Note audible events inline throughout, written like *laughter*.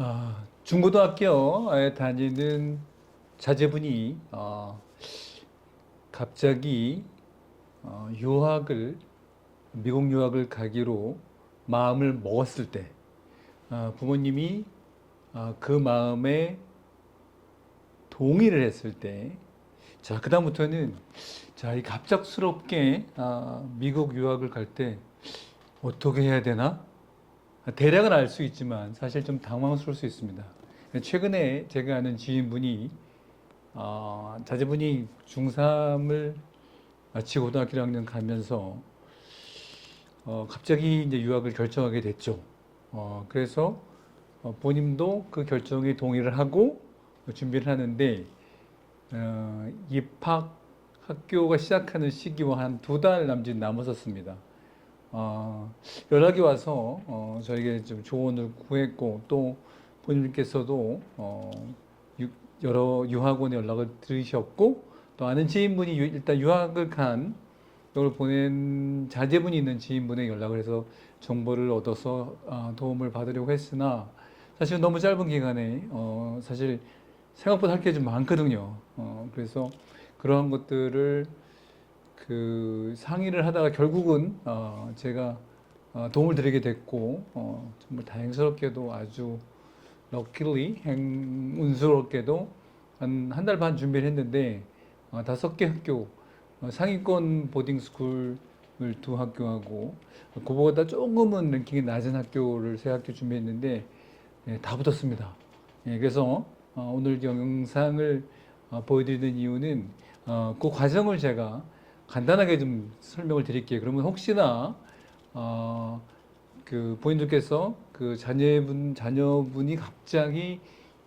아, 중고등학교에 다니는 자제분이 어, 갑자기 어, 유학을 미국 유학을 가기로 마음을 먹었을 때 어, 부모님이 어, 그 마음에 동의를 했을 때 자, 그다음부터는 자, 이 갑작스럽게 아, 미국 유학을 갈 때 어떻게 해야 되나? 대략은 알 수 있지만 사실 좀 당황스러울 수 있습니다. 최근에 제가 아는 지인분이 어, 자제분이 중3을 마치고 고등학교 1학년 가면서 어, 갑자기 이제 유학을 결정하게 됐죠. 어, 그래서 어, 본인도 그 결정에 동의를 하고 준비를 하는데 어, 입학 학교가 시작하는 시기와 한 두 달 남짓 남았었습니다. 어, 연락이 와서 어, 저에게 좀 조언을 구했고 또 본인께서도 어, 유- 여러 유학원에 연락을 드리셨고 또 아는 지인분이 유- 일단 유학을 간 이걸 보낸 자제분이 있는 지인분에 연락을 해서 정보를 얻어서 아, 도움을 받으려고 했으나 사실 너무 짧은 기간에 어, 사실 생각보다 할 게 좀 많거든요. 어, 그래서 그러한 것들을 그 상의를 하다가 결국은 어, 제가 어, 도움을 드리게 됐고 어, 정말 다행스럽게도 아주 럭키리 행운스럽게도 한 한 달 반 준비를 했는데 어, 다섯 개 학교 어, 상위권 보딩 스쿨을 두 학교하고 그보다 조금은 랭킹이 낮은 학교를 세 학교 준비했는데 예, 다 붙었습니다. 예, 그래서 어, 오늘 영상을 어, 보여드리는 이유는 어, 그 과정을 제가 간단하게 좀 설명을 드릴게요. 그러면 혹시나 어, 그 본인들께서 그 자녀분 자녀분이 갑자기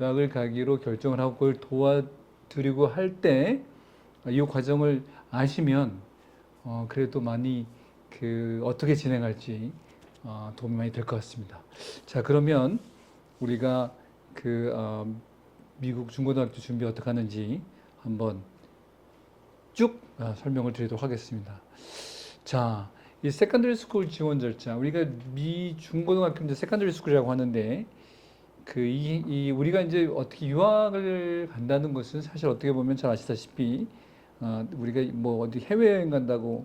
유학을 가기로 결정을 하고 그걸 도와드리고 할 때 이 과정을 아시면 어, 그래도 많이 그 어떻게 진행할지 어, 도움이 많이 될 것 같습니다. 자 그러면 우리가 그 어, 미국 중고등학교 준비 어떻게 하는지 한번 쭉 아, 설명을 드리도록 하겠습니다. 자, 이 세컨더리 스쿨 지원 절차 우리가 미 중고등학교 이제 세컨더리 스쿨이라고 하는데 그이 이 우리가 이제 어떻게 유학을 간다는 것은 사실 어떻게 보면 잘 아시다시피 어, 우리가 뭐 어디 해외여행 간다고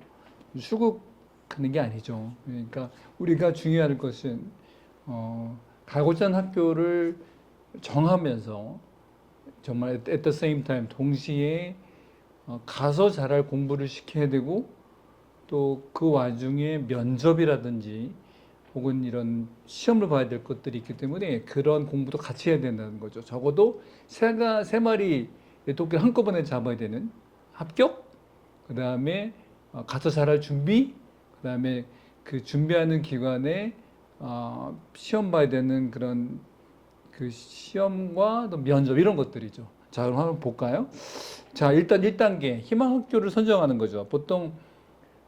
출국하는 게 아니죠. 그러니까 우리가 중요할 것은 어, 가고자 하는 학교를 정하면서 정말 at the same time 동시에 어, 가서 잘할 공부를 시켜야 되고 또 그 와중에 면접이라든지 혹은 이런 시험을 봐야 될 것들이 있기 때문에 그런 공부도 같이 해야 된다는 거죠. 적어도 새가 세 마리 토끼를 한꺼번에 잡아야 되는 합격, 그 다음에 어, 가서 잘할 준비, 그 다음에 그 준비하는 기관에 어, 시험 봐야 되는 그런 그 시험과 또 면접 이런 것들이죠. 자, 그럼 한번 볼까요? 자, 일단 1단계 희망 학교를 선정하는 거죠. 보통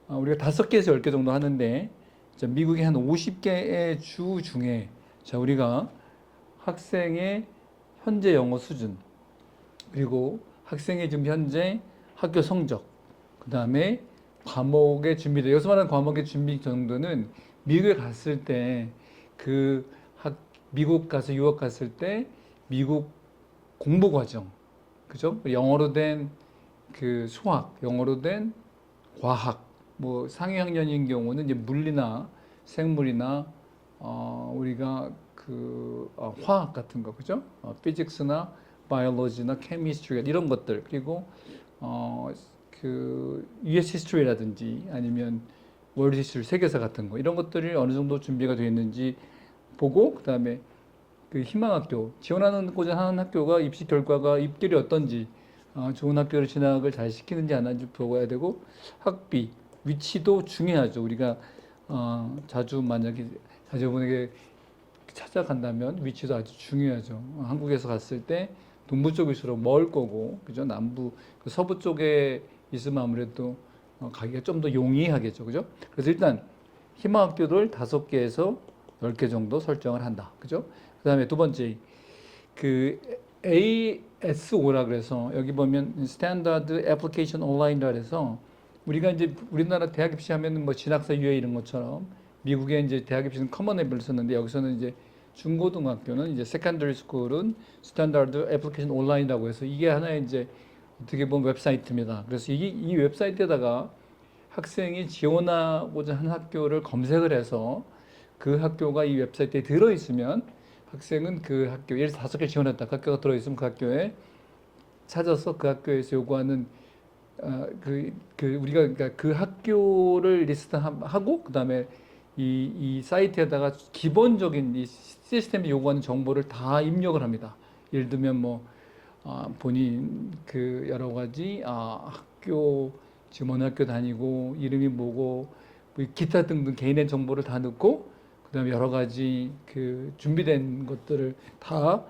어, 우리가 다섯 개에서 열개 정도 하는데 자, 미국의 한 50개의 주 중에 자, 우리가 학생의 현재 영어 수준 그리고 학생의 지금 현재 학교 성적 그 다음에 과목의 준비도 여기서 말하는 과목의 준비 정도는 미국에 갔을 때그학 미국 가서 유학 갔을 때 미국 공부 과정 그죠? 영어로 된 그 수학, 영어로 된 과학, 뭐 상위 학년인 경우는 이제 물리나 생물이나 어 우리가 그 어, 화학 같은 거 그죠? 어, 피직스나 바이올로지나 케미스트리 이런 것들 그리고 어 그 US 히스토리라든지 아니면 월드 히스토리 세계사 같은 거 이런 것들이 어느 정도 준비가 되어 있는지 보고 그다음에 그 희망학교 지원하는고자 하는 학교가 입시 결과가 입결이 어떤지 어, 좋은 학교를 진학을 잘 시키는지 안 하는지 보고야 되고 학비 위치도 중요하죠. 우리가 어, 자주 만약에 자녀분에게 찾아간다면 위치도 아주 중요하죠. 어, 한국에서 갔을 때 동부 쪽일수록 멀 거고 그죠? 남부 그 서부 쪽에 있으면 아무래도 어, 가기가 좀 더 용이하겠죠. 그죠? 그래서 일단 희망학교를 다섯 개에서 열 개 정도 설정을 한다. 그죠 그 다음에 두 번째, 그 ASO라 그래서 여기 보면 스탠다드 애플리케이션 온라인이라 그래서 우리가 이제 우리나라 대학 입시하면은 뭐 진학사 유예 이런 것처럼 미국에 이제 대학 입시는 커먼 앱을 썼는데 여기서는 이제 중고등학교는 이제 세컨더리 스쿨은 스탠다드 애플리케이션 온라인이라고 해서 이게 하나의 이제 어떻게 보면 웹사이트입니다. 그래서 이, 이 웹사이트에다가 학생이 지원하고자 하는 학교를 검색을 해서 그 학교가 이 웹사이트에 들어 있으면 학생은 그 학교 예를 다섯 개 지원했다 그 학교가 들어 있으면 그 학교에 찾아서 그 학교에서 요구하는 어, 그, 그 우리가 그러니까 그 학교를 리스트하고 그다음에 이, 이 사이트에다가 기본적인 이 시스템이 요구하는 정보를 다 입력을 합니다. 예를 들면 뭐 아, 본인 그 여러 가지 아, 학교 지금 어느 학교 다니고 이름이 뭐고 뭐 기타 등등 개인의 정보를 다 넣고 그다음에 여러 가지 그 준비된 것들을 다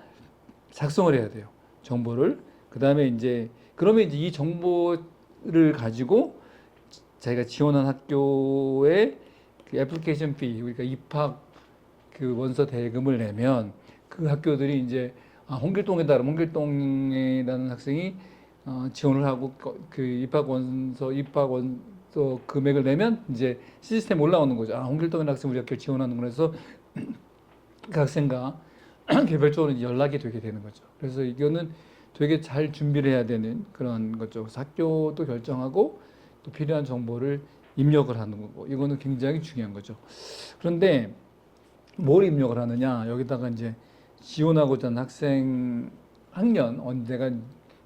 작성을 해야 돼요. 정보를 그다음에 이제 그러면 이제 이 정보를 가지고 자기가 지원한 학교의 그 애플리케이션 피 그러니까 입학 그 원서 대금을 내면 그 학교들이 이제 아, 홍길동에다 홍길동이라는 학생이 어, 지원을 하고 거- 그 입학 원서 입학 원 서 금액을 내면 이제 시스템 올라오는 거죠. 아, 홍길동이라는 학생 우리 학교 지원하는구나 해서 *clears throat* 그 학생과 *clears throat* 개별적으로 연락이 되게 되는 거죠. 그래서 이거는 되게 잘 준비를 해야 되는 그런 거죠. 학교도 결정하고 또 필요한 정보를 입력을 하는 거고 이거는 굉장히 중요한 거죠. 그런데 뭘 입력을 하느냐 여기다가 이제 지원하고자 하는 학생 학년 언제가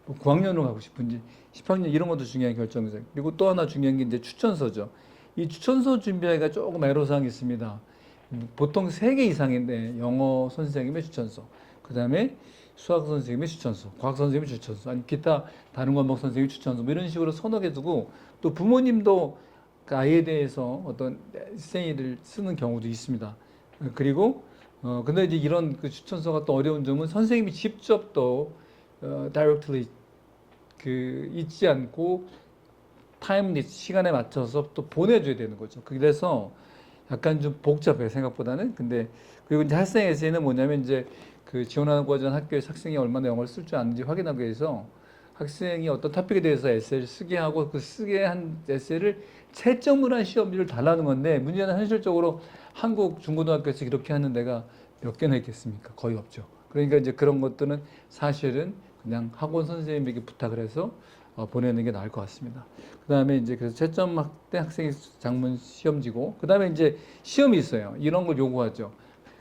뭐 9학년으로 가고 싶은지 10학년 이런 것도 중요한 결정이죠. 그리고 또 하나 중요한 게 이제 추천서죠. 이 추천서 준비하기가 조금 애로사항이 있습니다. 보통 세개 이상인데 영어 선생님의 추천서, 그 다음에 수학 선생님의 추천서, 과학 선생님의 추천서, 아니 기타 다른 과목 선생님의 추천서 뭐 이런 식으로 서너 개 두고 또 부모님도 그 아이에 대해서 어떤 에세이를 쓰는 경우도 있습니다. 그리고 어 근데 이제 이런 그 추천서가 또 어려운 점은 선생님이 직접 또 어, directly 그 잊지 않고 타임리 시간에 맞춰서 또 보내줘야 되는 거죠. 그래서 약간 좀 복잡해요 생각보다는. 근데 그리고 이제 학생 에세이는 뭐냐면 이제 그 지원하고자 하는 학교에서 학생이 얼마나 영어를 쓸 줄 아는지 확인하기 위해서 학생이 어떤 토픽에 대해서 에세이를 쓰게 하고 그 쓰게 한 에세이를 채점을 한 시험지를 달라는 건데 문제는 현실적으로 한국 중고등학교에서 이렇게 하는 데가 몇 개나 있겠습니까? 거의 없죠. 그러니까 이제 그런 것들은 사실은 그냥 학원 선생님에게 부탁을 해서 어, 보내는 게 나을 것 같습니다. 그 다음에 이제 그래서 채점 학대 학생의 장문 시험지고, 그 다음에 이제 시험이 있어요. 이런 걸 요구하죠.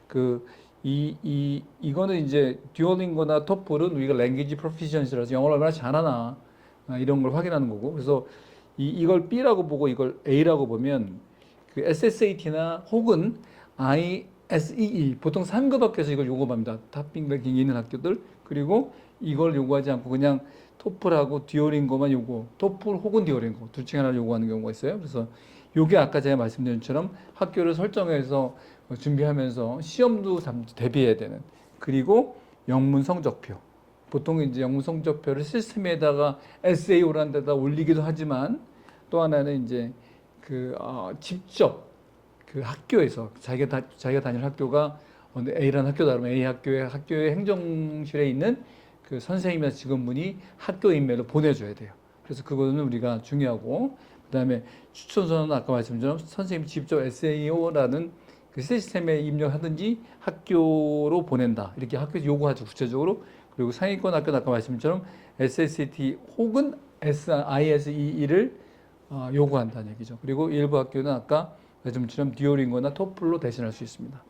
그, 이, 이, 이거는 이제 듀오링고나 토플은 우리가 랭귀지 프로피션시라서 영어를 얼마나 잘하나, 아, 이런 걸 확인하는 거고. 그래서 이, 이걸 B라고 보고 이걸 A라고 보면 그 SSAT나 혹은 ISEE, 보통 3급 학교에서 이걸 요구합니다. 탑핑 랭킹이 있는 학교들. 그리고 이걸 요구하지 않고 그냥 토플하고 듀오링고만 요구, 토플 혹은 듀오링고 둘 중에 하나를 요구하는 경우가 있어요. 그래서 요게 아까 제가 말씀드린 것처럼 학교를 설정해서 준비하면서 시험도 잠- 대비해야 되는 그리고 영문 성적표. 보통 이제 영문 성적표를 시스템에다가 SAO라는 데다 올리기도 하지만 또 하나는 이제 그 어, 직접 그 학교에서 자기가 다, 자기가 다니는 학교가 A라는 학교다 그러면 A 학교의 학교의 행정실에 있는 그 선생님이나 직원분이 학교 인메일로 보내줘야 돼요. 그래서 그거는 우리가 중요하고 그다음에 추천서는 아까 말씀드린 선생님 직접 SAO라는 그 시스템에 입력하든지 학교로 보낸다 이렇게 학교에서 요구하죠 구체적으로 그리고 상위권 학교는 아까 말씀처럼 SST 혹은 SISE를 어, 요구한다는 얘기죠. 그리고 일부 학교는 아까 말씀처럼 듀오링거나 토플로 대신할 수 있습니다.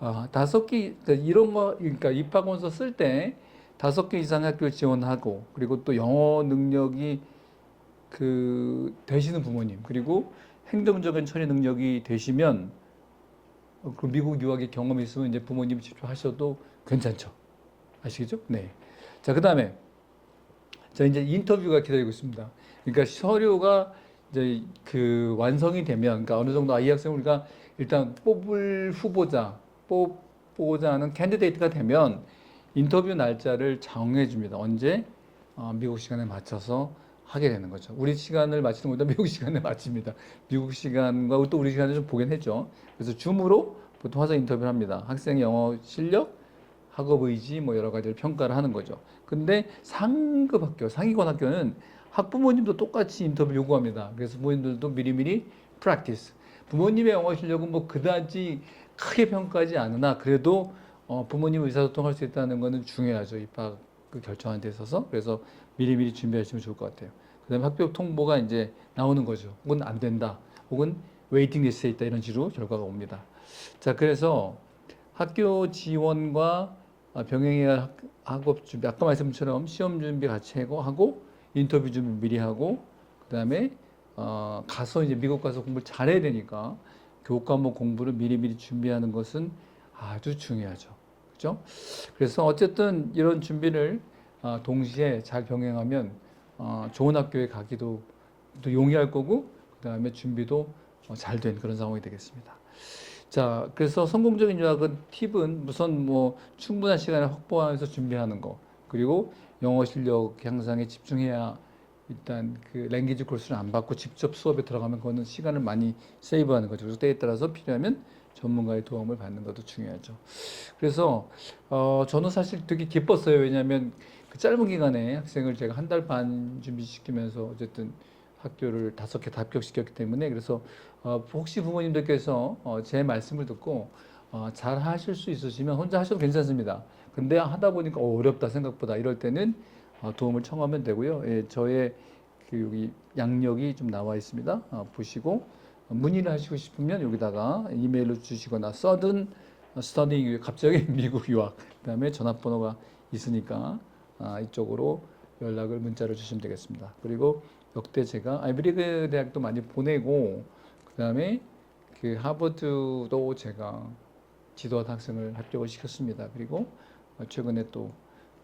아, 다섯 개 그러니까 이런 거 그러니까 입학원서 쓸때 다섯 개 이상 학교 지원하고 그리고 또 영어 능력이 그 되시는 부모님 그리고 행정적인 처리 능력이 되시면 어, 그 미국 유학의 경험이 있으면 이제 부모님이 직접 하셔도 괜찮죠. 아시겠죠? 네. 자, 그 다음에 자 이제 인터뷰가 기다리고 있습니다. 그러니까 서류가 이제 그 완성이 되면 그러니까 어느 정도 아이 학생 우리가 일단 뽑을 후보자 뽑고자 하는 캔디데이트가 되면 인터뷰 날짜를 정해 줍니다. 언제 어, 미국 시간에 맞춰서 하게 되는 거죠. 우리 시간을 맞추는 것보다 *laughs* 미국 시간에 맞춥니다. 미국 시간과 또 우리 시간을 좀 보긴 했죠. 그래서 줌으로 보통 와서 인터뷰를 합니다. 학생 영어 실력, 학업 의지 뭐 여러 가지를 평가를 하는 거죠. 근데 상급 학교, 상위권 학교는 학부모님도 똑같이 인터뷰 요구합니다. 그래서 부모님들도 미리미리 practice. 부모님의 영어 실력은 뭐 그다지 크게 평가하지 않으나 그래도 어, 부모님 의사소통할 수 있다는 것은 중요하죠. 입학 그 결정하는 데 있어서. 그래서 미리미리 준비하시면 좋을 것 같아요. 그 다음에 학교 통보가 이제 나오는 거죠. 혹은 안 된다. 혹은 웨이팅 리스트에 있다 이런 식으로 결과가 옵니다. 자, 그래서 학교 지원과 아, 병행해야 학- 학업 준비 아까 말씀처럼 시험 준비 같이 하고 하고 인터뷰 준비 미리 하고 그 다음에 어, 가서 이제 미국 가서 공부를 잘해야 되니까 교과 과목 공부를 미리미리 준비하는 것은 아주 중요하죠. 그죠? 그래서 어쨌든 이런 준비를 아, 동시에 잘 병행하면 어, 좋은 학교에 가기도 또 용이할 거고 그 다음에 준비도 어, 잘된 그런 상황이 되겠습니다. 자, 그래서 성공적인 유학은 팁은 우선 뭐 충분한 시간을 확보하면서 준비하는 거 그리고 영어 실력 향상에 집중해야 일단 그 랭귀지 코र्스를 안 받고 직접 수업에 들어가면 그거는 시간을 많이 세이브하는 거죠. 그래서 때에 따라서 필요하면 전문가의 도움을 받는 것도 중요하죠. 그래서 어, 저는 사실 되게 기뻤어요. 왜냐하면 그 짧은 기간에 학생을 제가 한 달 반 준비시키면서 어쨌든 학교를 다섯 개다 합격시켰기 때문에 그래서 어, 혹시 부모님들께서 어, 제 말씀을 듣고 어, 잘 하실 수 있으시면 혼자 하셔도 괜찮습니다. 근데 하다 보니까 어, 어렵다 생각보다 이럴 때는 어, 도움을 청하면 되고요. 예, 저의 그 여기 양력이 좀 나와 있습니다. 어, 보시고 어, 문의를 하시고 싶으면 여기다가 이메일로 주시거나 써든 스터딩 갑자기 *laughs* 미국 유학 그다음에 전화번호가 있으니까 아, 이쪽으로 연락을 문자로 주시면 되겠습니다. 그리고 역대 제가 아이브리그 대학도 많이 보내고 그다음에 그 하버드도 제가 지도한 학생을 합격을 시켰습니다. 그리고 어, 최근에 또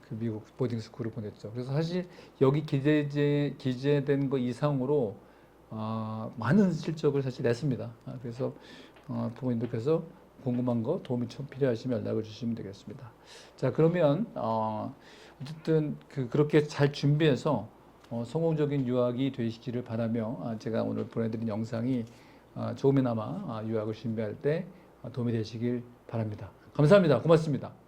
그 미국 보딩 스쿨을 보냈죠. 그래서 사실 여기 기재제 기재된 거 이상으로 아, 많은 실적을 사실 냈습니다. 아, 그래서 어, 부모님들께서 궁금한 거 도움이 좀 필요하시면 연락을 주시면 되겠습니다. 자 그러면 어, 어쨌든 그 그렇게 잘 준비해서 어, 성공적인 유학이 되시기를 바라며 아, 제가 오늘 보내드린 영상이 아, 조금이나마 아, 유학을 준비할 때 아, 도움이 되시길 바랍니다. 감사합니다. 고맙습니다.